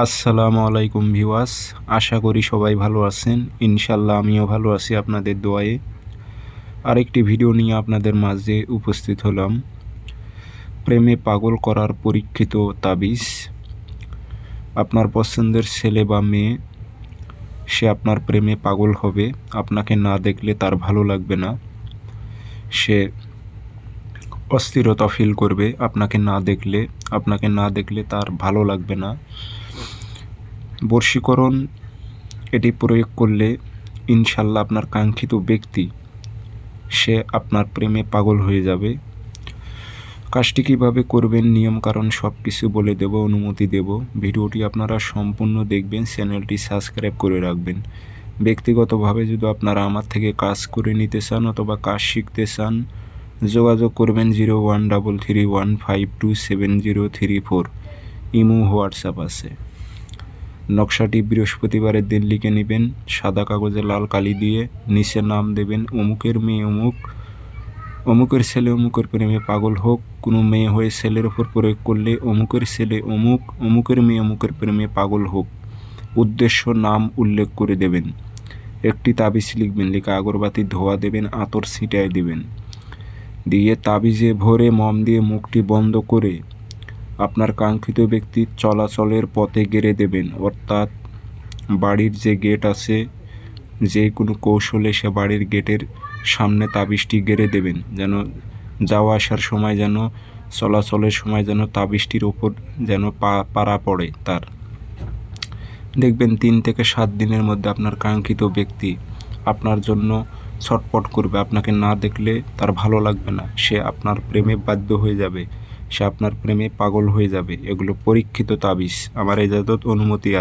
আসসালামু আলাইকুম ভিওয়াস আশা করি সবাই ভালো আছেন। ইনশাল্লাহ আমিও ভালো আছি আপনাদের দোয়ায়ে। আরেকটি ভিডিও নিয়ে আপনাদের মাঝে উপস্থিত হলাম। প্রেমে পাগল করার পরীক্ষিত তাবিজ। আপনার পছন্দের ছেলে বা মেয়ে, সে আপনার প্রেমে পাগল হবে। আপনাকে না দেখলে তার ভালো লাগবে না। সে অস্থিরতা ফিল করবে। আপনাকে না দেখলে, আপনাকে না দেখলে তার ভালো লাগবে না। বর্ষীকরণ, এটি প্রয়োগ করলে ইনশাল্লাহ আপনার কাঙ্ক্ষিত ব্যক্তি, সে আপনার প্রেমে পাগল হয়ে যাবে। কাজটি কীভাবে করবেন নিয়ম কারণ সব কিছু বলে দেব, অনুমতি দেব। ভিডিওটি আপনারা সম্পূর্ণ দেখবেন, চ্যানেলটি সাবস্ক্রাইব করে রাখবেন। ব্যক্তিগতভাবে যদি আপনারা আমার থেকে কাজ করে নিতে চান অথবা কাজ শিখতে চান, যোগাযোগ করবেন zero one double three one five two seven zero three four. Imo WhatsApp আছে। নকশাটি বৃহস্পতিবারের দিন লিখে নেবেন। সাদা কাগজে লাল কালি দিয়ে নিচে নাম দেবেন, অমুকের মেয়ে অমুক। অমুকের ছেলে অমুকের প্রেমে পাগল হোক। কোনো মেয়ে হয়ে ছেলের ওপর প্রয়োগ করলে অমুকের ছেলে অমুক, অমুকের মেয়ে অমুকের প্রেমে পাগল হোক। উদ্দেশ্য নাম উল্লেখ করে দেবেন। একটি তাবিজ লিখবেন, লিখে আগরবাতি ধোয়া দেবেন, আতর ছিটায় দেবেন। দিয়ে তাবিজে ভরে মম দিয়ে মুখটি বন্ধ করে আপনার কাঙ্ক্ষিত ব্যক্তির চলাচলের পথে গেড়ে দেবেন, অর্থাৎ বাড়ির যে গেট আছে, যে কোনো কৌশলে সে বাড়ির গেটের সামনে তাবিজটি গেড়ে দেবেন, যেন যাওয়া আসার সময় যেন, চলাচলের সময় যেন তাবিজটির ওপর যেন পা পাড়া পড়ে তার। দেখবেন তিন থেকে সাত দিনের মধ্যে আপনার কাঙ্ক্ষিত ব্যক্তি আপনার জন্য ছটপট করবে, আপনাকে না দেখলে তার ভালো লাগবে না, সে আপনার প্রেমে বাধ্য হয়ে যাবে। সে আপনার প্রেমে পাগল হয়ে যাবে। এগুলো পরীক্ষিত তাবিজ। আমার এজাজত অনুমতি